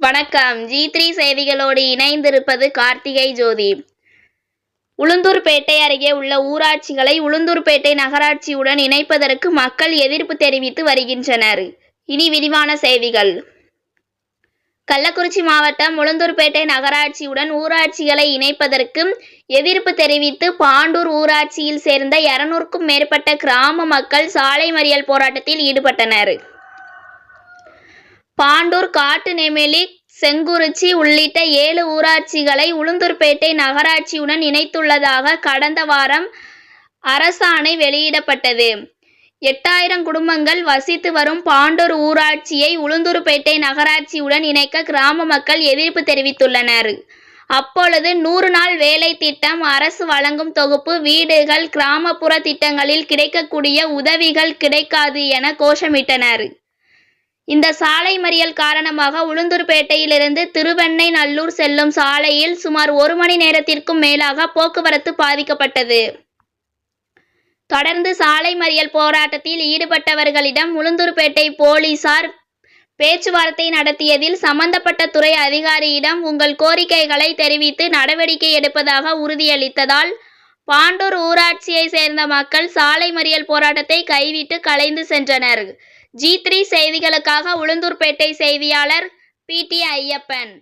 வணக்கம். G three செய்திகளோடு இணைந்திருப்பது கார்த்திகை ஜோதி. உளுந்தூர்பேட்டை அருகே உள்ள ஊராட்சிகளை உளுந்தூர்பேட்டை நகராட்சியுடன் இணைப்பதற்கு மக்கள் எதிர்ப்பு தெரிவித்து வருகின்றனர். இனி விரிவான செய்திகள். கள்ளக்குறிச்சி மாவட்டம் உளுந்தூர்பேட்டை நகராட்சியுடன் ஊராட்சிகளை இணைப்பதற்கு எதிர்ப்பு தெரிவித்து பாண்டூர் ஊராட்சியில் சேர்ந்த இருநூறுக்கும் மேற்பட்ட கிராம மக்கள் சாலை மறியல் போராட்டத்தில் ஈடுபட்டனர். பாண்டூர் காட்டு நெமேலி செங்குறிச்சி உள்ளிட்ட ஏழு ஊராட்சிகளை உளுந்தூர்பேட்டை நகராட்சியுடன் இணைத்துள்ளதாக கடந்த வாரம் அரசாணை வெளியிடப்பட்டது. எட்டாயிரம் குடும்பங்கள் வசித்து வரும் பாண்டூர் ஊராட்சியை உளுந்தூர்பேட்டை நகராட்சியுடன் இணைக்க கிராம மக்கள் எதிர்ப்பு தெரிவித்துள்ளனர். அப்பொழுது நூறு நாள் வேலை திட்டம் அரசு வழங்கும் தொகுப்பு வீடுகள் கிராமப்புற திட்டங்களில் கிடைக்கக்கூடிய உதவிகள் கிடைக்காது என கோஷமிட்டனர். இந்த சாலை மறியல் காரணமாக உளுந்தூர்பேட்டையிலிருந்து திருவெண்ணை நல்லூர் செல்லும் சாலையில் சுமார் ஒரு மணி நேரத்திற்கும் மேலாக போக்குவரத்து பாதிக்கப்பட்டது. தொடர்ந்து சாலை மறியல் போராட்டத்தில் ஈடுபட்டவர்களிடம் உளுந்தூர்பேட்டை போலீசார் பேச்சுவார்த்தை நடத்தியதில் சம்பந்தப்பட்ட துறை அதிகாரியிடம் உங்கள் கோரிக்கைகளை தெரிவித்து நடவடிக்கை எடுப்பதாக உறுதியளித்ததால் பாண்டூர் ஊராட்சியை சேர்ந்த மக்கள் சாலை மறியல் போராட்டத்தை கைவிட்டு கலைந்து சென்றனர். ஜி த்ரீ செய்திகளுக்காக உளுந்தூர்பேட்டை செய்தியாளர் பி டி ஐயப்பன்.